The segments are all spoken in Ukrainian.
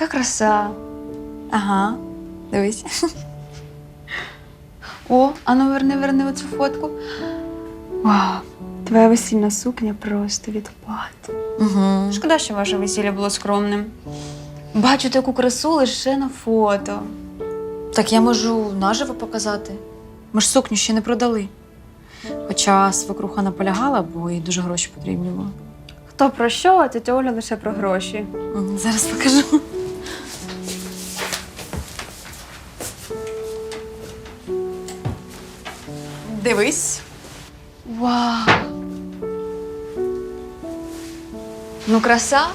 Яка краса. Ага, дивись. О, ану верни, верни оцю фотку. Вау, твоя весільна сукня просто відпад. Угу. Шкода, що ваше весілля було скромним. Бачу таку красу лише на фото. Так я можу наживо показати. Ми ж сукню ще не продали. Хоча свекруха наполягала, бо їй дуже гроші потрібні були. Хто про що, а тетя Оля лише про гроші. Зараз покажу. Дивись. Вау! Ну, краса.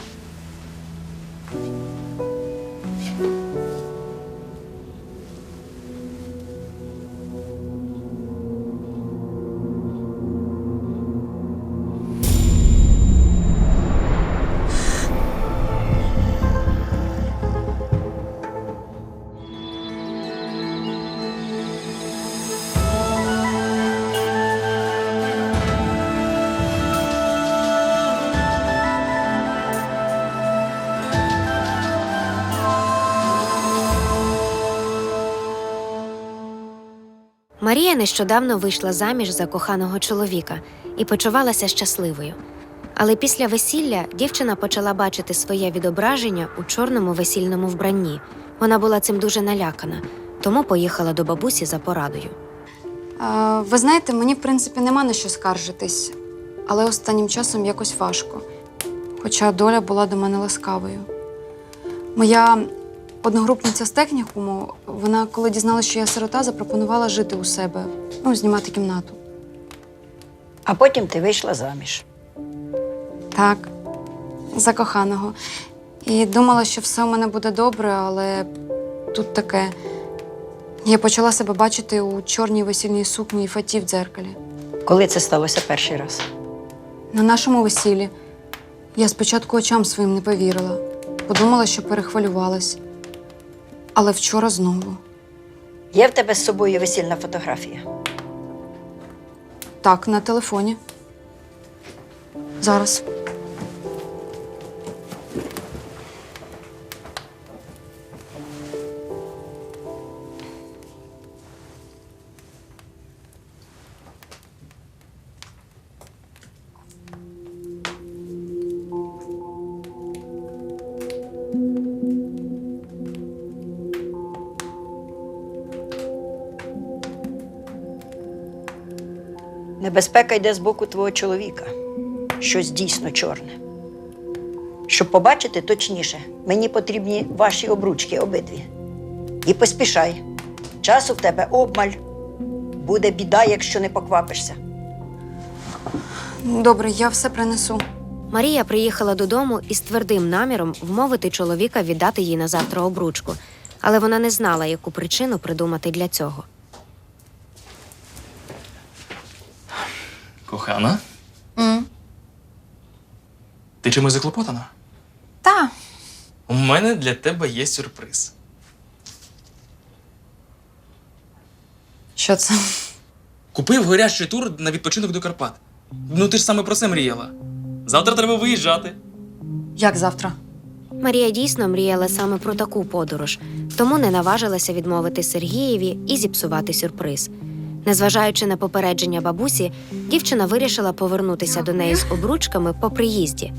Марія нещодавно вийшла заміж за коханого чоловіка і почувалася щасливою. Але після весілля дівчина почала бачити своє відображення у чорному весільному вбранні. Вона була цим дуже налякана, тому поїхала до бабусі за порадою. А, ви знаєте, мені в принципі нема на що скаржитись, але останнім часом якось важко. Хоча доля була до мене ласкавою. Моя одногрупниця з технікуму, вона, коли дізналася, що я сирота, запропонувала жити у себе, ну, знімати кімнату. А потім ти вийшла заміж. Так, за коханого. І думала, що все у мене буде добре, але тут таке. Я почала себе бачити у чорній весільній сукні і фаті в дзеркалі. Коли це сталося перший раз? На нашому весіллі я спочатку очам своїм не повірила. Подумала, що перехвилювалась. Але вчора знову. Є в тебе з собою весільна фотографія? Так, на телефоні. Зараз. Небезпека йде з боку твого чоловіка. Щось дійсно чорне. Щоб побачити точніше, мені потрібні ваші обручки обидві. І поспішай. Часу в тебе обмаль. Буде біда, якщо не поквапишся. Добре, я все принесу. Марія приїхала додому із твердим наміром вмовити чоловіка віддати їй на завтра обручку, але вона не знала, яку причину придумати для цього. Кохана, М. ти чимось заклопотана? Та. У мене для тебе є сюрприз. Що це? Купив горящий тур на відпочинок до Карпат. Ну ти ж саме про це мріяла. Завтра треба виїжджати. Як завтра? Марія дійсно мріяла саме про таку подорож, тому не наважилася відмовити Сергієві і зіпсувати сюрприз. Незважаючи на попередження бабусі, дівчина вирішила повернутися до неї з обручками по приїзді.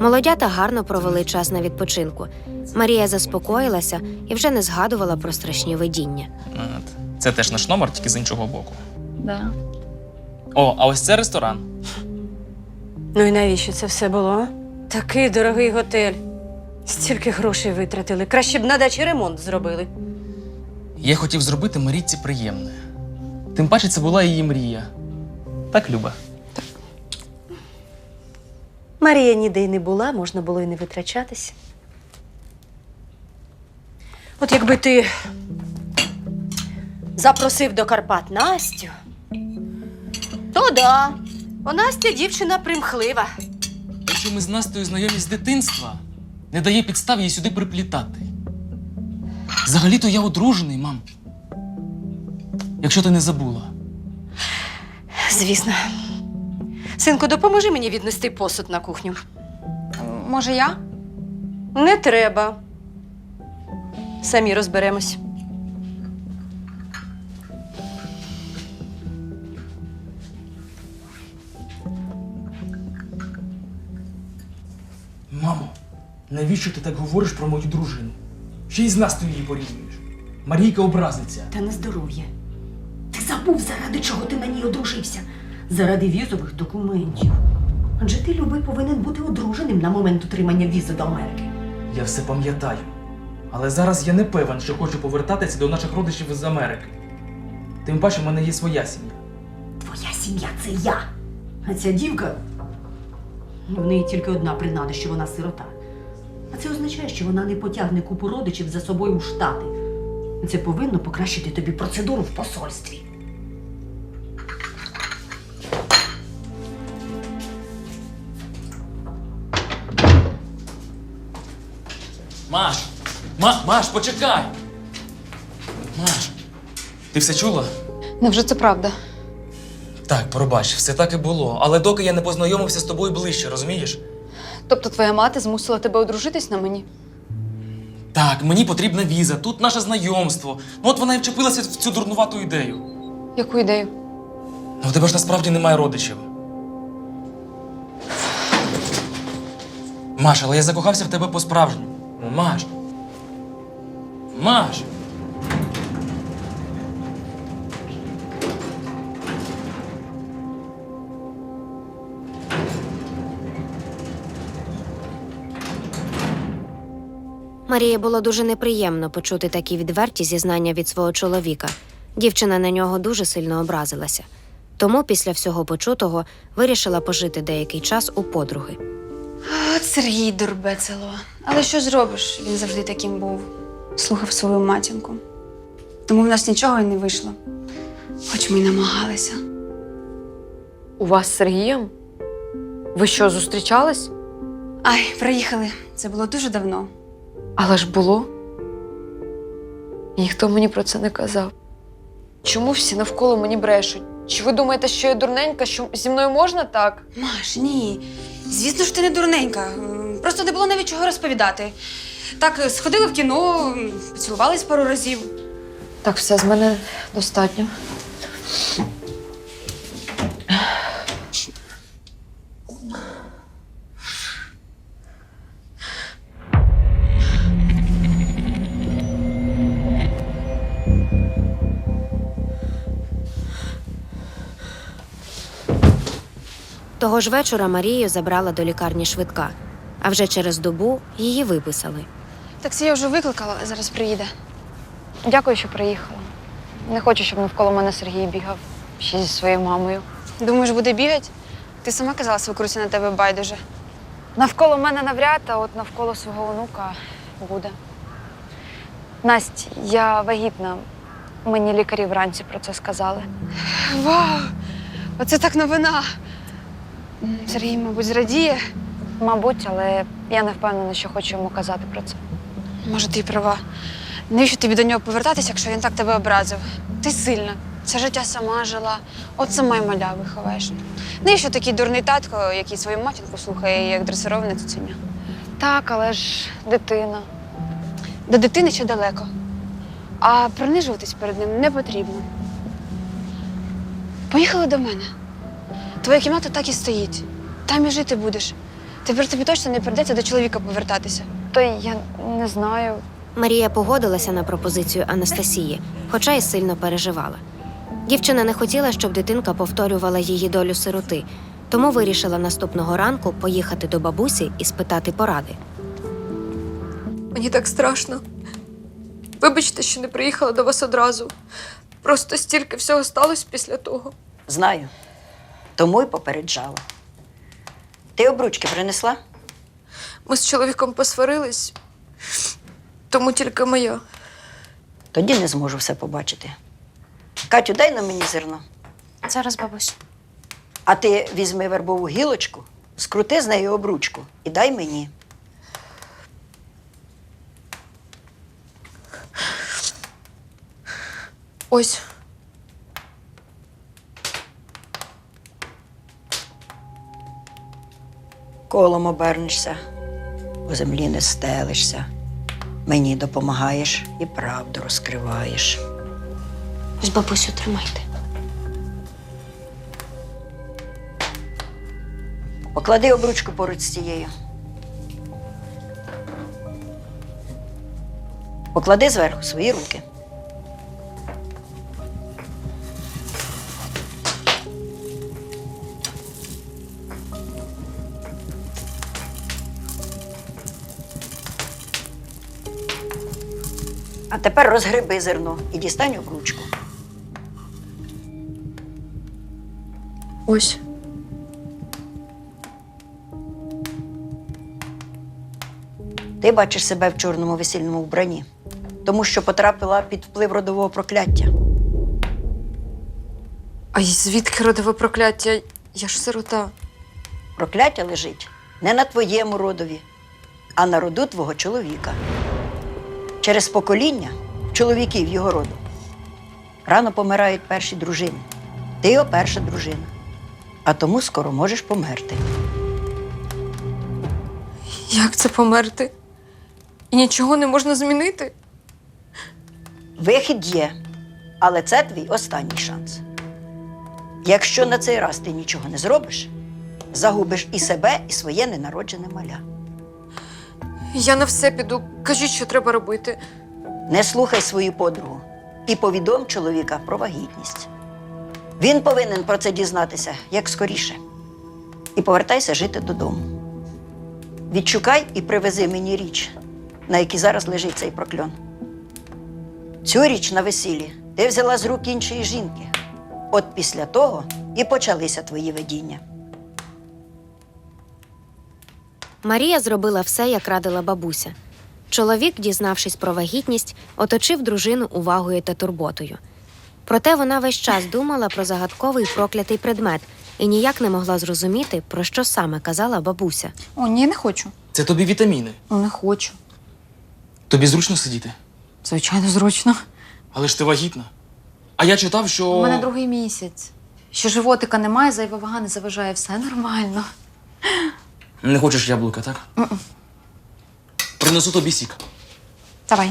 Молодята гарно провели час на відпочинку. Марія заспокоїлася і вже не згадувала про страшні видіння. Це теж наш номер, тільки з іншого боку. Да. О, а ось це ресторан. Ну і навіщо це все було? Такий дорогий готель. Стільки грошей витратили. Краще б на дачі ремонт зробили. Я хотів зробити Марійці приємне. Тим паче це була її мрія. Так, Люба. Марія ніде й не була, можна було й не витрачатися. От якби ти запросив до Карпат Настю, то да. У Настя дівчина примхлива. Якщо ми з Настею знайомі з дитинства, не дає підстав її сюди приплітати. Взагалі-то я одружений, мам. Якщо ти не забула. Звісно. Синку, допоможи мені віднести посуд на кухню. Може, я? Не треба. Самі розберемось. Мамо, навіщо ти так говориш про мою дружину? Ще й з Настю її порівнюєш. Марійка образиться. Та на здоров'я. Забув, заради чого ти на ній одружився? Заради візових документів. Адже ти, любий, повинен бути одруженим на момент отримання візи до Америки. Я все пам'ятаю. Але зараз я не певен, що хочу повертатися до наших родичів з Америки. Тим паче, в мене є своя сім'я. Твоя сім'я це я. А ця дівка. В неї тільки одна принада, що вона сирота. А це означає, що вона не потягне купу родичів за собою у штати. Це повинно покращити тобі процедуру в посольстві. Маш! Ма, Маш, почекай! Маш, ти все чула? Невже це правда? Так, пробач, все так і було. Але доки я не познайомився з тобою ближче, розумієш? Тобто твоя мати змусила тебе одружитись на мені? Так, мені потрібна віза, тут наше знайомство. Ну от вона і вчепилася в цю дурнувату ідею. Яку ідею? Ну в тебе ж насправді немає родичів. Маш, але я закохався в тебе по-справжньому. Ну, Маш. Маш. Марії було дуже неприємно почути такі відверті зізнання від свого чоловіка. Дівчина на нього дуже сильно образилася. Тому після всього почутого вирішила пожити деякий час у подруги. От Сергій дурбецело. Але що зробиш? Він завжди таким був. Слухав свою матінку. Тому в нас нічого й не вийшло. Хоч ми й намагалися. У вас з Сергієм? Ви що, зустрічались? Ай, приїхали. Це було дуже давно. Але ж було. Ніхто мені про це не казав. Чому всі навколо мені брешуть? Чи ви думаєте, що я дурненька, що зі мною можна так? Маш, ні. Звісно ж, ти не дурненька. Просто не було навіть чого розповідати. Так, е, сходили в кіно, поцілувались пару разів. Так, все з мене достатньо. Того ж вечора Марію забрала до лікарні швидка, а вже через добу її виписали. Таксі я вже викликала, зараз приїде. Дякую, що приїхала. Не хочу, щоб навколо мене Сергій бігав ще зі своєю мамою. Думаєш, буде бігати? Ти сама казала свекрусі на тебе байдуже. Навколо мене навряд, а от навколо свого онука буде. Насть, я вагітна. Мені лікарі вранці про це сказали. Вау! Оце так новина. Сергій, мабуть, зрадіє. Мабуть, але я не впевнена, що хочу йому казати про це. Може, ти й права. Навіщо тобі до нього повертатися, якщо він так тебе образив? Ти сильна. Це життя сама жила. От сама й маля виховаєш. Навіщо такий дурний татко, який свою матінку слухає, як дресироване цуценя? Так, але ж дитина. До дитини ще далеко. А принижуватись перед ним не потрібно. Поїхали до мене. Твоя кімната так і стоїть. Там і жити будеш. Тепер тобі точно не прийдеться до чоловіка повертатися. То я не знаю. Марія погодилася на пропозицію Анастасії, хоча й сильно переживала. Дівчина не хотіла, щоб дитинка повторювала її долю сироти, тому вирішила наступного ранку поїхати до бабусі і спитати поради. Мені так страшно. Вибачте, що не приїхала до вас одразу. Просто стільки всього сталося після того. Знаю. Тому й попереджала. Ти обручки принесла? Ми з чоловіком посварились, тому тільки моя. Тоді не зможу все побачити. Катю, дай на мені зерно. Зараз, бабусь. А ти візьми вербову гілочку, скрути з неї обручку і дай мені. Ось. Колом обернешся, по землі не стелишся. Мені допомагаєш і правду розкриваєш. Ось бабусю, тримайте. Поклади обручку поруч з цією. Поклади зверху свої руки. А тепер розгриби зерно і дістань обручку. Ось. Ти бачиш себе в чорному весільному вбранні, тому що потрапила під вплив родового прокляття. А й звідки родове прокляття? Я ж сирота. Прокляття лежить не на твоєму родові, а на роду твого чоловіка. Через покоління чоловіків його роду рано помирають перші дружини. Ти його перша дружина, а тому скоро можеш померти. Як це померти? І нічого не можна змінити? Вихід є, але це твій останній шанс. Якщо на цей раз ти нічого не зробиш, загубиш і себе, і своє ненароджене маля. Я на все піду. Кажіть, що треба робити. Не слухай свою подругу і повідом чоловіка про вагітність. Він повинен про це дізнатися як скоріше. І повертайся жити додому. Відшукай і привези мені річ, на якій зараз лежить цей прокльон. Цю річ на весіллі ти взяла з рук іншої жінки. От після того і почалися твої видіння. Марія зробила все, як радила бабуся. Чоловік, дізнавшись про вагітність, оточив дружину увагою та турботою. Проте вона весь час думала про загадковий проклятий предмет і ніяк не могла зрозуміти, про що саме казала бабуся. О, ні, не хочу. Це тобі вітаміни. Ну, не хочу. Тобі зручно сидіти. Звичайно, зручно. Але ж ти вагітна. А я читав, що. У мене другий місяць. Ще животика немає, зайва вага не заважає, все нормально. Не хочеш яблука, так? Принесу тобі сік. Давай.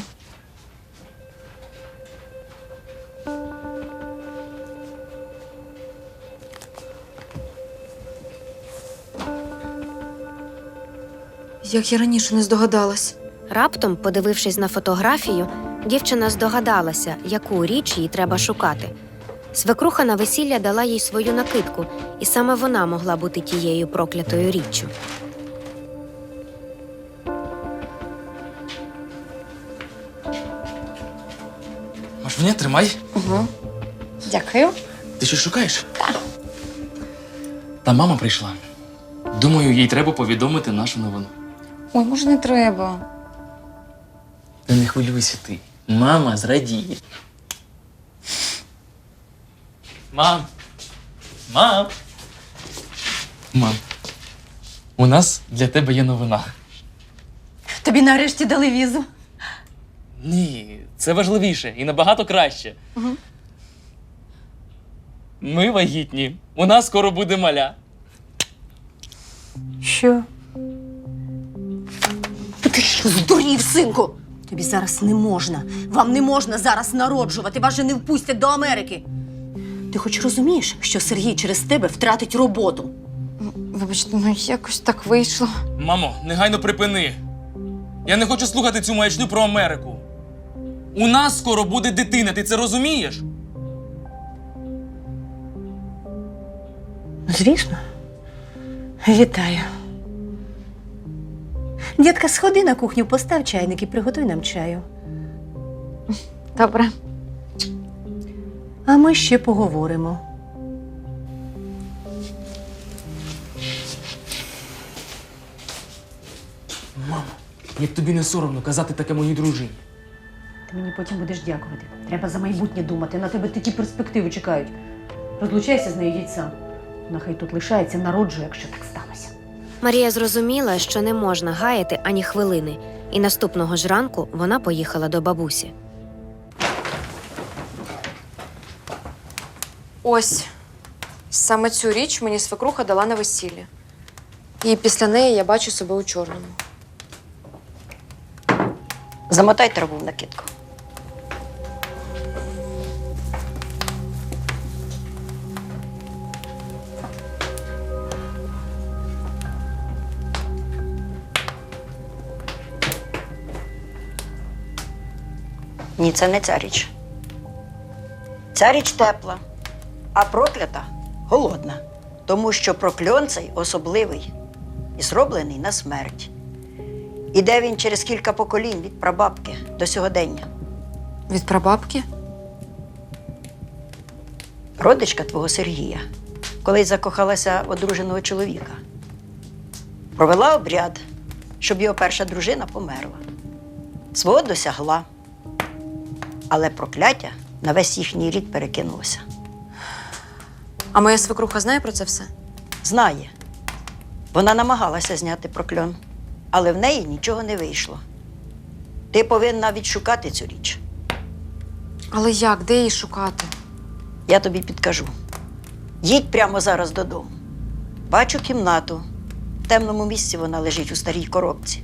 Як я раніше не здогадалась. Раптом, подивившись на фотографію, дівчина здогадалася, яку річ їй треба шукати. Свекруха на весілля дала їй свою накидку, і саме вона могла бути тією проклятою річчю. Маш, мене тримай. Угу. Дякую. Ти щось шукаєш? Та мама прийшла. Думаю, їй треба повідомити нашу новину. Ой, може, не треба. Та не хвилюйся ти. Мама зрадіє. Мам. Мам. Мам. У нас для тебе є новина. Тобі нарешті дали візу. Ні, це важливіше і набагато краще. Ми вагітні. У нас скоро буде маля. Що? Ти що, здурів, синку? Тобі зараз не можна. Вам не можна зараз народжувати, вас же не впустять до Америки. Ти хоч розумієш, що Сергій через тебе втратить роботу? Вибачте, ну якось так вийшло. Мамо, негайно припини. Я не хочу слухати цю маячню про Америку. У нас скоро буде дитина, ти це розумієш? Звісно. Вітаю. Дітка, сходи на кухню, постав чайник і приготуй нам чаю. Добре. А ми ще поговоримо. Мамо, як тобі не соромно казати таке моїй дружині. Ти мені потім будеш дякувати. Треба за майбутнє думати. На тебе такі перспективи чекають. Розлучайся з нею, їдь сам. Вона хай тут лишається, народжує, якщо так сталося. Марія зрозуміла, що не можна гаяти ані хвилини, і наступного ж ранку вона поїхала до бабусі. Ось. Саме цю річ мені свекруха дала на весілля. І після неї я бачу себе у чорному. Замотай траву в накидку. Ні, це не ця річ. Ця річ тепла, а проклята голодна. Тому що прокльон цей особливий і зроблений на смерть. Іде він через кілька поколінь від прабабки до сьогодення. Від прабабки? Родичка твого Сергія, колись закохалася в одруженого чоловіка. Провела обряд, щоб його перша дружина померла. Свого досягла, але прокляття на весь їхній рід перекинулося. А моя свекруха знає про це все? Знає. Вона намагалася зняти прокльон, але в неї нічого не вийшло. Ти повинна відшукати цю річ. Але як? Де її шукати? Я тобі підкажу. Їдь прямо зараз додому. Бачу кімнату. В темному місці вона лежить у старій коробці.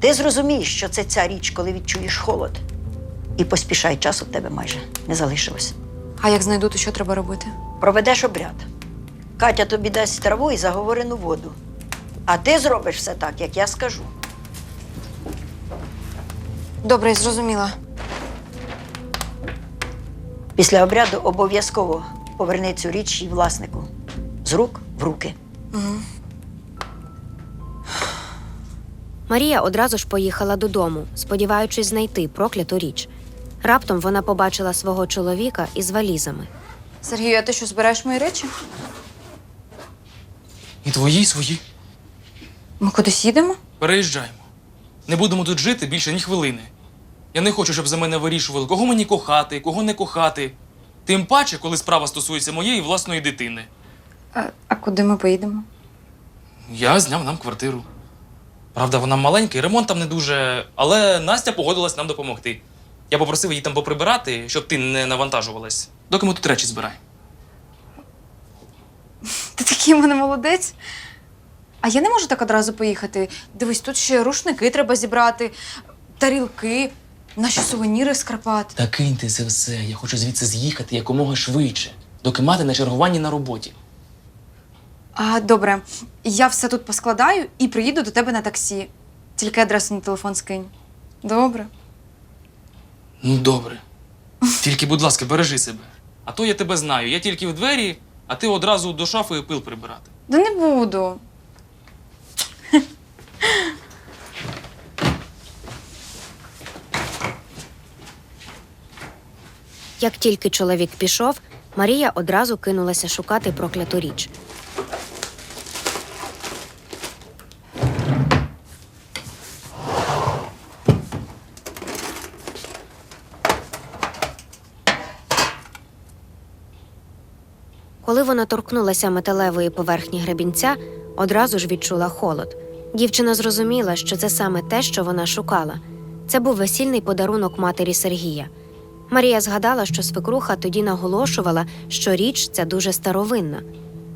Ти зрозумієш, що це ця річ, коли відчуєш холод. І поспішай, часу в тебе майже не залишилось. А як знайду, то що треба робити? Проведеш обряд. Катя тобі дасть траву і заговорену воду. А ти зробиш все так, як я скажу. Добре, я зрозуміла. Після обряду обов'язково поверни цю річ її власнику з рук в руки. Марія одразу ж поїхала додому, сподіваючись знайти прокляту річ. Раптом вона побачила свого чоловіка із валізами. Сергію, а ти що збираєш мої речі? І твої, і свої. Ми кудись їдемо? Переїжджаємо. Не будемо тут жити більше ні хвилини. Я не хочу, щоб за мене вирішували, кого мені кохати, кого не кохати. Тим паче, коли справа стосується моєї власної дитини. А, а куди ми поїдемо? Я зняв нам квартиру. Правда, вона маленька, і ремонт там не дуже, але Настя погодилась нам допомогти. Я попросив її там поприбирати, щоб ти не навантажувалась, доки ми тут речі збираємо. Ти такий у мене молодець. А я не можу так одразу поїхати. Дивись, тут ще рушники треба зібрати, тарілки, наші сувеніри з Карпат. Та киньте це все. Я хочу звідси з'їхати якомога швидше, доки мати на чергуванні на роботі. А добре, я все тут поскладаю і приїду до тебе на таксі. Тільки адресу на телефон скинь. Добре. Ну, добре. Тільки, будь ласка, бережи себе. А то я тебе знаю. Я тільки в двері, а ти одразу до шафи пил прибирати. Да не буду. Як тільки чоловік пішов, Марія одразу кинулася шукати прокляту річ. Коли вона торкнулася металевої поверхні гребінця, одразу ж відчула холод. Дівчина зрозуміла, що це саме те, що вона шукала. Це був весільний подарунок матері Сергія. Марія згадала, що свекруха тоді наголошувала, що річ ця дуже старовинна.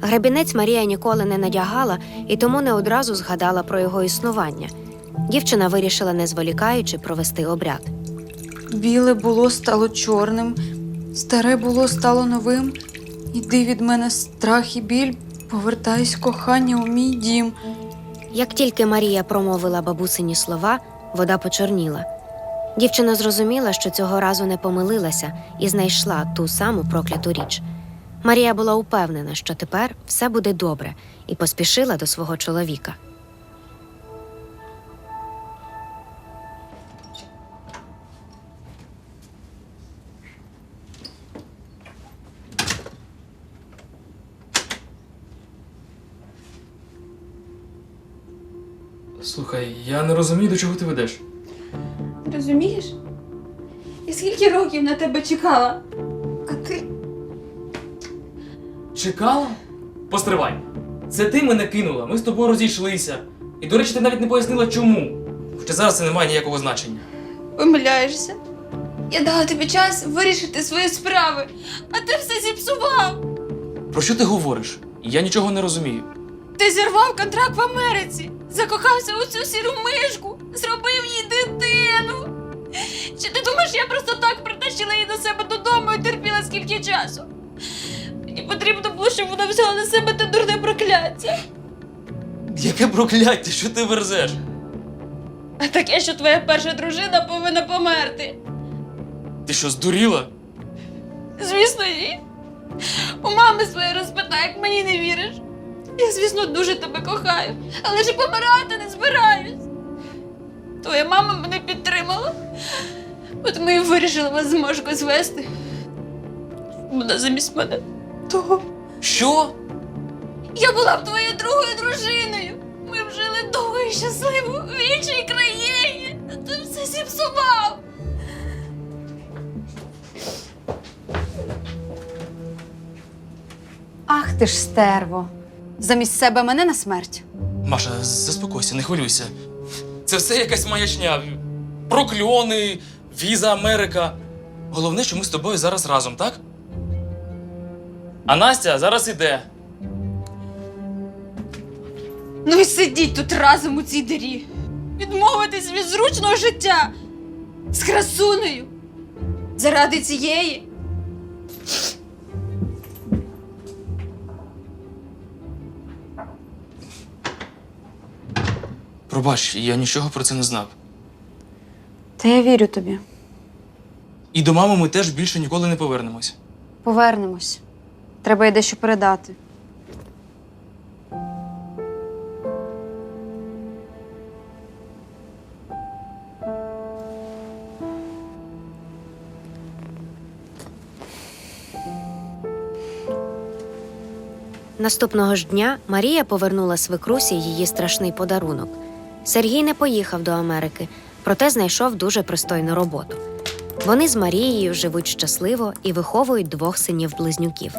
Гребінець Марія ніколи не надягала і тому не одразу згадала про його існування. Дівчина вирішила, не зволікаючи, провести обряд. Біле було стало чорним, старе було стало новим. Іди від мене страх і біль, повертайся, кохання, у мій дім. Як тільки Марія промовила бабусині слова, вода почорніла. Дівчина зрозуміла, що цього разу не помилилася і знайшла ту саму прокляту річ. Марія була упевнена, що тепер все буде добре, і поспішила до свого чоловіка. Я не розумію, до чого ти ведеш. Розумієш? Я скільки років на тебе чекала? А ти. Чекала? Постривай. Це ти мене кинула, ми з тобою розійшлися. І, до речі, ти навіть не пояснила чому. Хоча зараз це не має ніякого значення. Помиляєшся. Я дала тобі час вирішити свої справи, а ти все зіпсував. Про що ти говориш? Я нічого не розумію. Ти зірвав контракт в Америці, закохався у цю сіру мишку, зробив їй дитину. Чи ти думаєш, я просто так притащила її до себе додому і терпіла скільки часу? Мені потрібно було, щоб вона взяла на себе те дурне прокляття. Яке прокляття, що ти верзеш? А таке, що твоя перша дружина повинна померти. Ти що, здуріла? Звісно, ні. У мами своєї розпитай, як мені не віриш. Я, звісно, дуже тебе кохаю, але ж і помирати не збираюсь. Твоя мама мене підтримала. От ми і вирішили вас з Машкою звести. Вона замість мене того. Що? Я була б твоєю другою дружиною. Ми б жили довго і щасливо в іншій країні. Ти все зіпсував. Ах ти ж стерво. Замість себе мене на смерть. Маша, заспокойся, не хвилюйся. Це все якась маячня. Прокльони, віза Америка. Головне, що ми з тобою зараз разом, так? А Настя зараз іде. Ну і сидіть тут разом у цій дирі. Відмовитись від зручного життя з красунею. Заради цієї. Пробач, я нічого про це не знав. Та я вірю тобі. І до мами ми теж більше ніколи не повернемось. Повернемось. Треба й дещо передати. Наступного ж дня Марія повернула свекрусі її страшний подарунок. Сергій не поїхав до Америки, проте знайшов дуже пристойну роботу. Вони з Марією живуть щасливо і виховують двох синів-близнюків.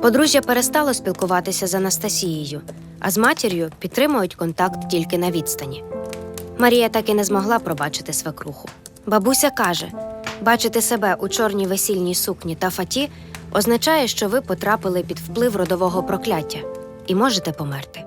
Подружжя перестало спілкуватися з Анастасією, а з матір'ю підтримують контакт тільки на відстані. Марія так і не змогла пробачити свекруху. Бабуся каже: бачити себе у чорній весільній сукні та фаті означає, що ви потрапили під вплив родового прокляття і можете померти.